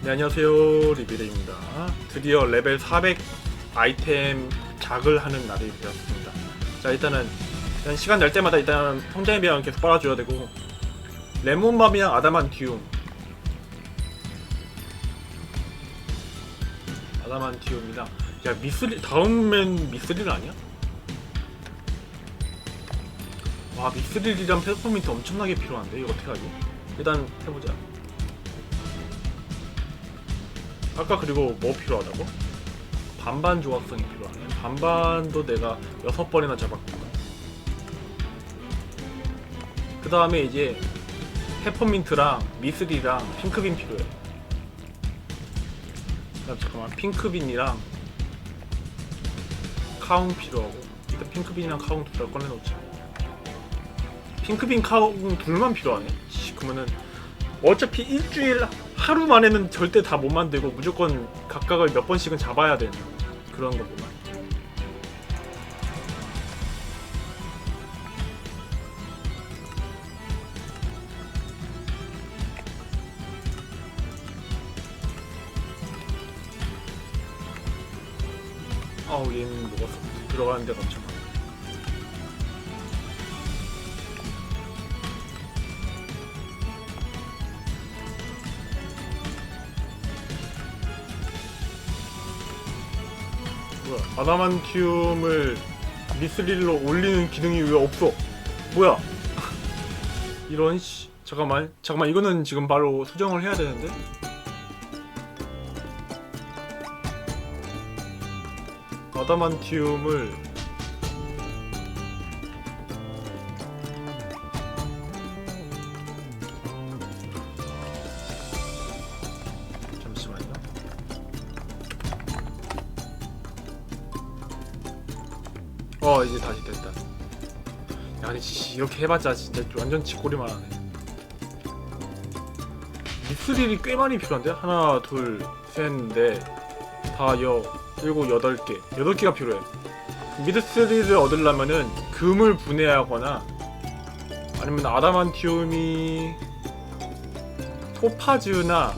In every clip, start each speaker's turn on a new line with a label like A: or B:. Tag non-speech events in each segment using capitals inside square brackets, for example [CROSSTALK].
A: 네, 안녕하세요. 리비레입니다. 드디어 레벨 400 아이템 작을 하는 날이 되었습니다. 자 일단은 일단 시간 날 때마다 일단 성장의 비랑 계속 빨아줘야 되고 레몬밥이랑 아다만티움 아다만티움이랑 야 미스릴 다음엔 미스릴 아니야? 와 미스릴이랑 페퍼민트 엄청나게 필요한데 이거 어떻게 하지? 일단 해보자 아까 그리고 뭐 필요하다고? 반반 조각성이 필요하네. 반반도 내가 여섯 번이나 잡았구나. 그 다음에 이제 페퍼민트랑 미스리랑 핑크빈 필요해. 잠깐만 핑크빈이랑 카웅 필요하고 일단 핑크빈이랑 카웅 둘 다 꺼내놓자. 핑크빈 카웅 둘만 필요하네. 씨, 그러면은 어차피 일주일 하루 만에는 절대 다 못 만들고 무조건 각각을 몇 번씩은 잡아야 되는 그런 거구만. 아우 얘는 먹었어. 들어가는 데가 엄청 뭐야 아다만티움을 미스릴로 올리는 기능이 왜 없어? 뭐야? [LAUGHS] 이런 씨 잠깐만 잠깐만 이거는 지금 바로 수정을 해야 되는데? 아다만티움을 어 이제 다시 됐다. 야 근데 씨, 이렇게 해봤자 진짜 완전 지꼬리만 하네. 미스릴이 꽤 많이 필요한데 하나 둘셋넷 다 여 일곱 여덟 개 여덟 개가 필요해. 미드스릴을 얻으려면은 금을 분해하거나 아니면 아다만티움이 토파즈나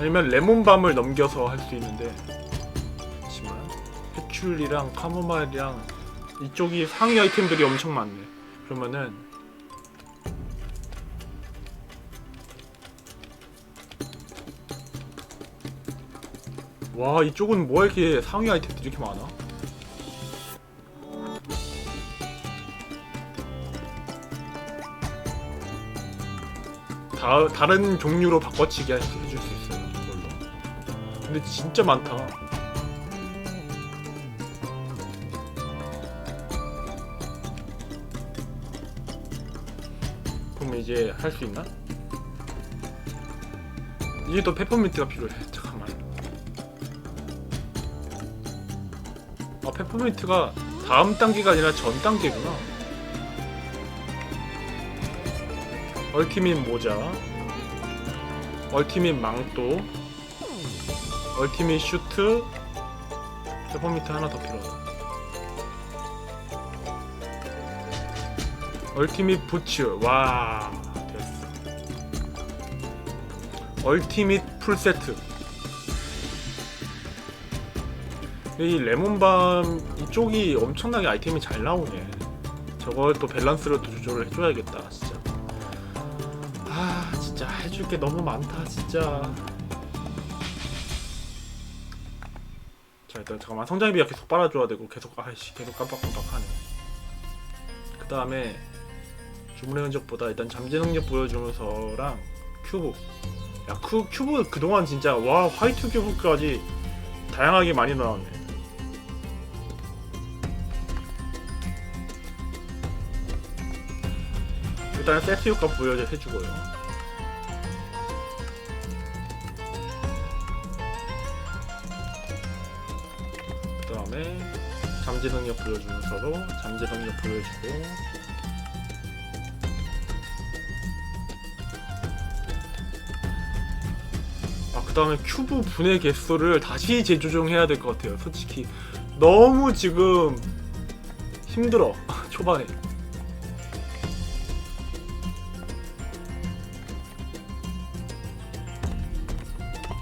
A: 아니면 레몬밤을 넘겨서 할 수 있는데 잠시만 패출이랑 카모마일이랑 이쪽이 상위 아이템들이 엄청 많네. 그러면은 와 이쪽은 뭐 이렇게 상위 아이템들이 이렇게 많아? 다, 다른 종류로 바꿔치기 해줄 수 있어요 이걸로 근데 진짜 많다 이제 할 수 있나? 이제 또 페퍼민트가 필요해. 잠깐만. 아 페퍼민트가 다음 단계가 아니라 전 단계구나. 얼티밋 모자, 얼티밋 망토, 얼티밋 슈트, 페퍼민트 하나 더 필요하다. 얼티밋 부츠. 와 됐어. 얼티밋 풀세트. 이 레몬밤 이쪽이 엄청나게 아이템이 잘 나오네. 저걸 또 밸런스를 또 조절을 해줘야겠다 진짜. 아 진짜 해줄 게 너무 많다 진짜. 자 일단 잠깐만. 성장비가 계속 빨아줘야 되고 계속 아이씨 계속 깜빡깜빡하네. 그 다음에 주문의 흔적보다 일단 잠재 능력 보여주면서랑 큐브. 야 큐, 큐브 그동안 진짜 와 화이트 큐브까지 다양하게 많이 나왔네. 일단 세트 효과 보여줘주고요. 그 다음에 잠재 능력 보여주면서도 잠재 능력 보여주고 다음에 큐브 분해 개수를 다시 재조정해야 될 것 같아요. 솔직히. 너무 지금 힘들어. [LAUGHS] 초반에.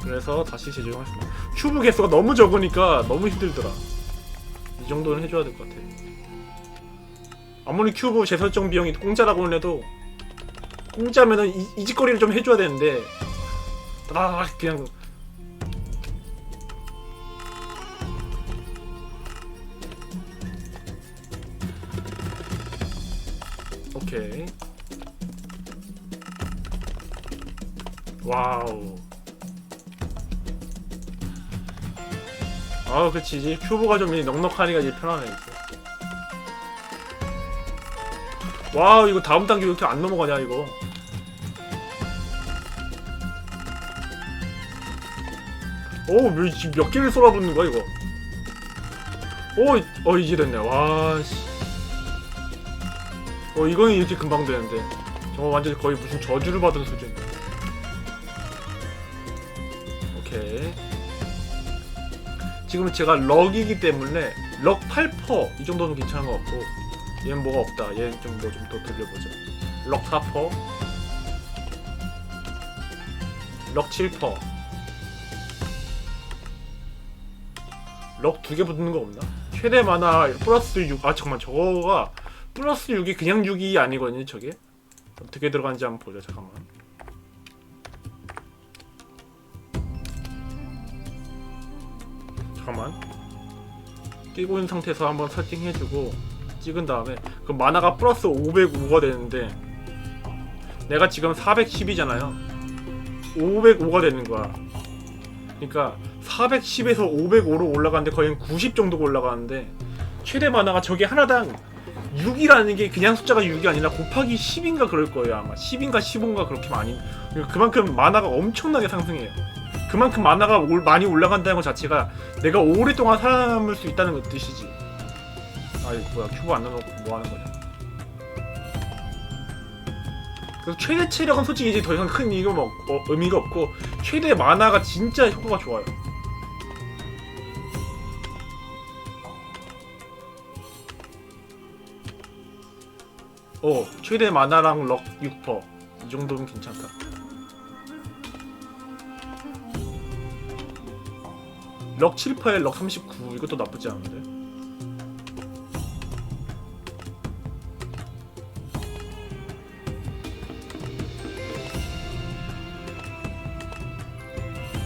A: 그래서 다시 재조정했습니다. 큐브 개수가 너무 적으니까 너무 힘들더라. 이 정도는 해줘야 될 것 같아. 아무리 큐브 재설정 비용이 공짜라고는 해도 공짜면은 이, 이 짓거리를 좀 해줘야 되는데 따라락 그냥. 오케이. 와우. 아 그치. 이제 큐브가 좀 넉넉하니까 이제 편하네 이제. 와 이거 다음 단계 왜 이렇게 안 넘어가냐 이거 오, 몇, 개를 쏟아붓는 거야, 이거? 오, 어, 이제 됐네. 와, 씨. 어, 이거는 이렇게 금방 되는데. 저거 완전히 거의 무슨 저주를 받은 수준. 오케이. 지금 제가 럭이기 때문에 럭 8%, 이 정도는 괜찮은 것 같고, 얘는 뭐가 없다. 얘는 좀 뭐 좀 더 돌려보자. 럭 4%, 럭 7%. 럭 두 개 붙는 거 없나? 최대 만화 플러스 6. 아 잠깐만 저거가 플러스 6이 그냥 6이 아니거든요 저게. 어떻게 들어가는지 한번 보자 잠깐만. 잠깐만. 끼고 있는 상태에서 한번 설정해주고 찍은 다음에 그 만화가 플러스 505가 되는데 내가 지금 410이잖아요. 505가 되는 거야. 그러니까 410에서 505로 올라가는데 거의 90 정도가 올라가는데 최대 만화가 저게 하나당 6이라는 게 그냥 숫자가 6이 아니라 곱하기 10인가 그럴 거예요 아마. 10인가 15인가 그렇게 많이. 그러니까 그만큼 만화가 엄청나게 상승해요. 그만큼 만화가 올- 많이 올라간다는 것 자체가 내가 오랫동안 살아남을 수 있다는 것 뜻이지. 아이 뭐야. 큐브 안 넣어놓고 뭐 하는 거냐. 그래서 최대 체력은 솔직히 이제 더 이상 큰 의미가, 없, 어, 의미가 없고 최대 만화가 진짜 효과가 좋아요 어 최대 만화랑 럭 6%이 정도면 괜찮다. 럭 7%에 럭 39 이것도 나쁘지 않은데.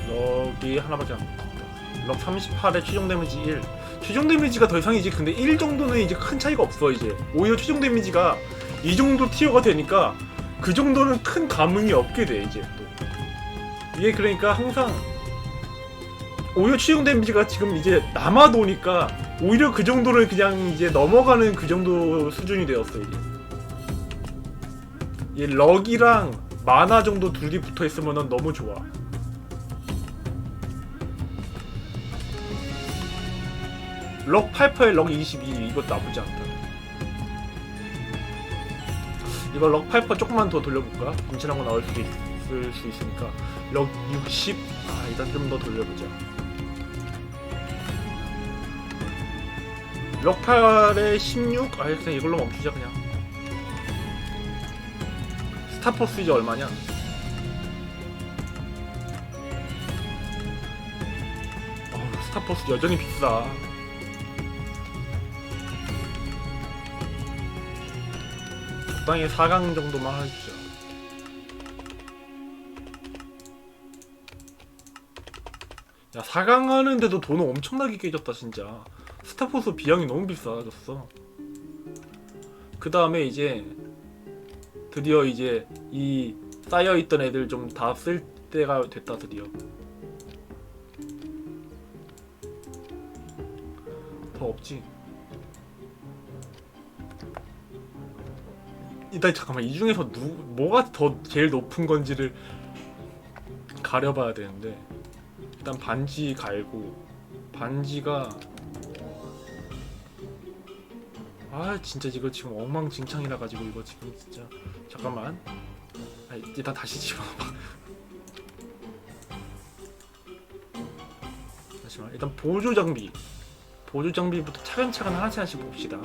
A: 럭이 하나밖에 안 남았다. 럭 38에 최종 데미지 1 최종 데미지가 더 이상이지. 근데 1 정도는 이제 큰 차이가 없어 이제. 오히려 최종 데미지가 이 정도 티어가 되니까 그 정도는 큰 감흥이 없게 돼 이제 또. 이게 그러니까 항상 오히려 최종 데미지가 지금 이제 남아도니까 오히려 그 정도를 그냥 이제 넘어가는 그 정도 수준이 되었어 이제 이 럭이랑 만화 정도 둘이 붙어 있으면 너무 좋아. 럭 8%에 럭 22, 이것도 나쁘지 않다. 이거 럭8% 조금만 더 돌려볼까? 괜찮은 거 나올 수 있을 수 있으니까. 럭 60, 아, 일단 좀 더 돌려보자. 럭 8에 16, 아, 그냥 이걸로 멈추자, 그냥. 스타포스 이제 얼마냐? 어우, 스타포스 여전히 비싸. 적당히 4강 정도만 해주자. 야 4강 하는데도 돈은 엄청나게 깨졌다 진짜. 스타포스 비용이 너무 비싸졌어. 그 다음에 이제 드디어 이제 이 쌓여있던 애들 좀 다 쓸 때가 됐다 드디어. 더 없지. 일단 잠깐만 이 중에서 누 뭐가 더 제일 높은 건지를 가려봐야 되는데 일단 반지 갈고 반지가 아 진짜 이거 지금 엉망진창이라 가지고 이거 지금 진짜 잠깐만. 아 일단 다시 집어봐. 잠시만 일단 보조 장비. 보조 장비부터 차근차근 하나씩 하나씩 봅시다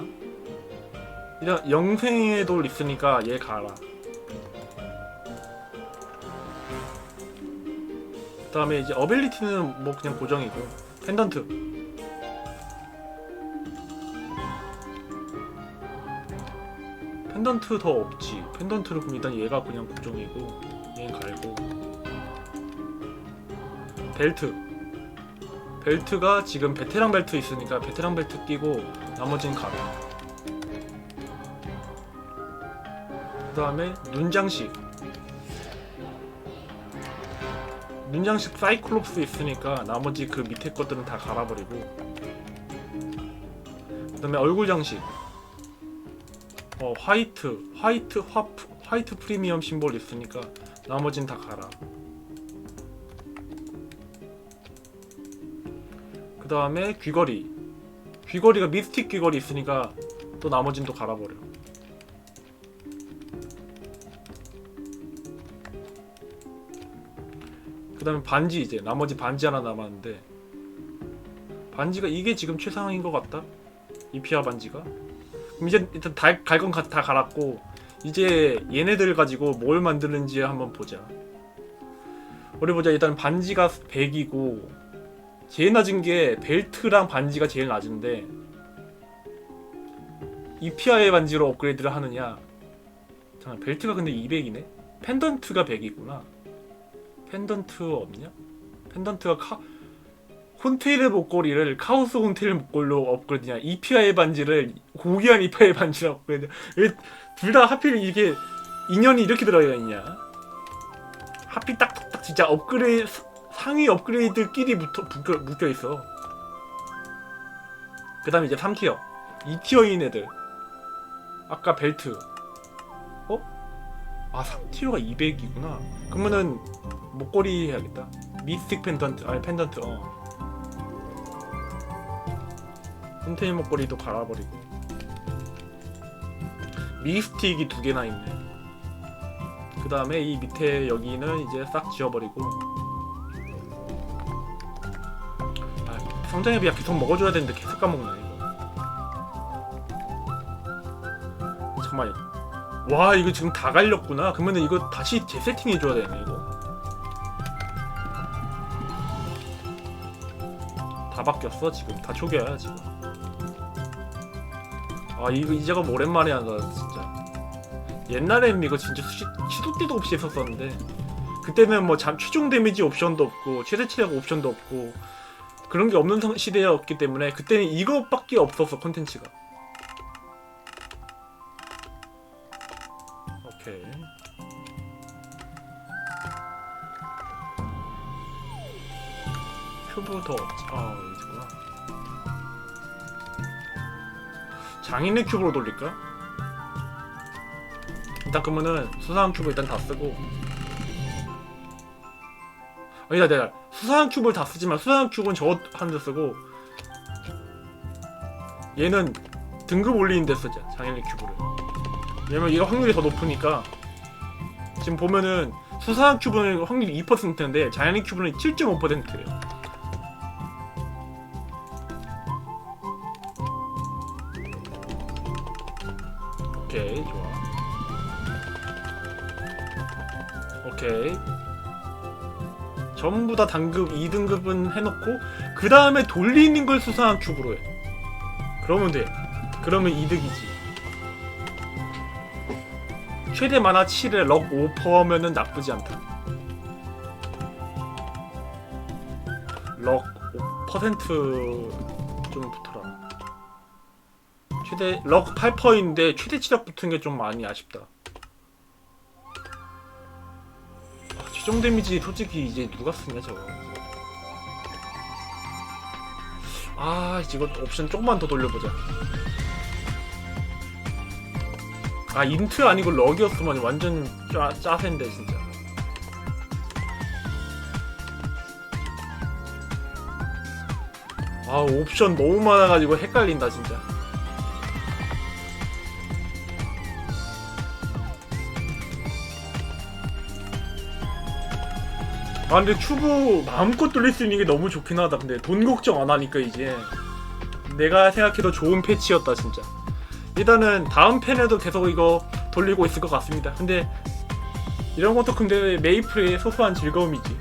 A: 일단 영생의 돌 있으니까 얘 가라. 그다음에 이제 어빌리티는 뭐 그냥 고정이고 펜던트. 펜던트 더 없지. 펜던트를 그럼 일단 얘가 그냥 고정이고 얘는 갈고. 벨트. 벨트가 지금 베테랑 벨트 있으니까 베테랑 벨트 끼고 나머지는 가라 그 다음에 눈장식. 눈장식 사이클롭스 있으니까 나머지 그 밑에 것들은 다 갈아버리고. 그 다음에 얼굴 장식. 어 화이트 화이트 화 화이트 프리미엄 심볼 있으니까 나머지는 다 갈아. 그 다음에 귀걸이. 귀걸이가 미스틱 귀걸이 있으니까 또 나머지는 또 갈아버려 그 다음에 반지 이제 나머지 반지 하나 남았는데 반지가 이게 지금 최상인 것 같다? 이 피아 반지가? 그럼 이제 일단 갈건 다 갈았고 이제 얘네들 가지고 뭘 만드는지 한번 보자. 우리 보자. 일단 반지가 100이고 제일 낮은 게 벨트랑 반지가 제일 낮은데 이 피아의 반지로 업그레이드를 하느냐? 잠깐 벨트가 근데 200이네? 펜던트가 100이구나 펜던트 없냐? 펜던트가 카 혼테일의 목걸이를 카오스 혼테일 목걸이로 업그레이드냐 이피아의 반지를 고귀한 이피아의 반지로 업그레이드 둘다 하필 이게 인연이 이렇게 들어가 있냐? 하필 딱딱 진짜 업그레이드 상위 업그레이드끼리 붙어, 묶여, 묶여 있어. 그 다음에 이제 3티어. 2티어인 애들. 아까 벨트. 어? 아 3티어가 200이구나. 그러면은 목걸이 해야겠다. 미스틱 펜던트 아니 펜던트 어. 펜테인 목걸이도 갈아버리고 미스틱이 두 개나 있네. 그 다음에 이 밑에 여기는 이제 싹 지워버리고 아 성장의 비약 계속 먹어줘야 되는데 계속 까먹네 이거. 잠깐만 와 이거 지금 다 갈렸구나. 그러면은 이거 다시 재세팅 해줘야 되네 이거. 다 바뀌었어 지금. 다 초기화야 지금. 아 이거 이 작업 오랜만에 한다 진짜. 옛날에는 이거 진짜 시, 시도 때도 없이 했었었는데 그때는 뭐 잠, 최종 데미지 옵션도 없고 최대 체력 옵션도 없고 그런 게 없는 상- 시대였기 때문에 그때는 이것밖에 없었어 콘텐츠가. 오케이. 큐브 더. 아, 장인의 큐브로 돌릴까? 일단 그러면은 수상한 큐브 일단 다 쓰고. 아니다, 내가 수상한 큐브를 다 쓰지만 수상한 큐브는 저 하는 데 쓰고. 얘는 등급 올리는 데 쓰자. 장인의 큐브를. 왜냐면 얘가 확률이 더 높으니까. 지금 보면은 수상한 큐브는 확률이 2%인데 자연의 큐브는 7.5%예요. 오케이 좋아. 오케이. 전부 다 단급 2등급은 해놓고 그 다음에 돌리는 걸 수상한 큐브로 해. 그러면 돼. 그러면 이득이지. 최대 만화 7에 럭 5%면은 나쁘지 않다. 럭 5%좀 붙어라 최대 럭 8%인데 최대 치력 붙은 게 좀 많이 아쉽다. 아, 최종 데미지 솔직히 이제 누가 쓰냐 저거. 아 이거 옵션 조금만 더 돌려보자. 아 인트 아니고 럭이었으면 완전 짜 짜센데 진짜. 아 옵션 너무 많아가지고 헷갈린다 진짜. 아 근데 큐브 마음껏 돌릴 수 있는 게 너무 좋긴 하다. 근데 돈 걱정 안 하니까 이제 내가 생각해도 좋은 패치였다 진짜. 일단은 다음 팬에도 계속 이거 돌리고 있을 것 같습니다. 근데 이런 것도 근데 메이플의 소소한 즐거움이지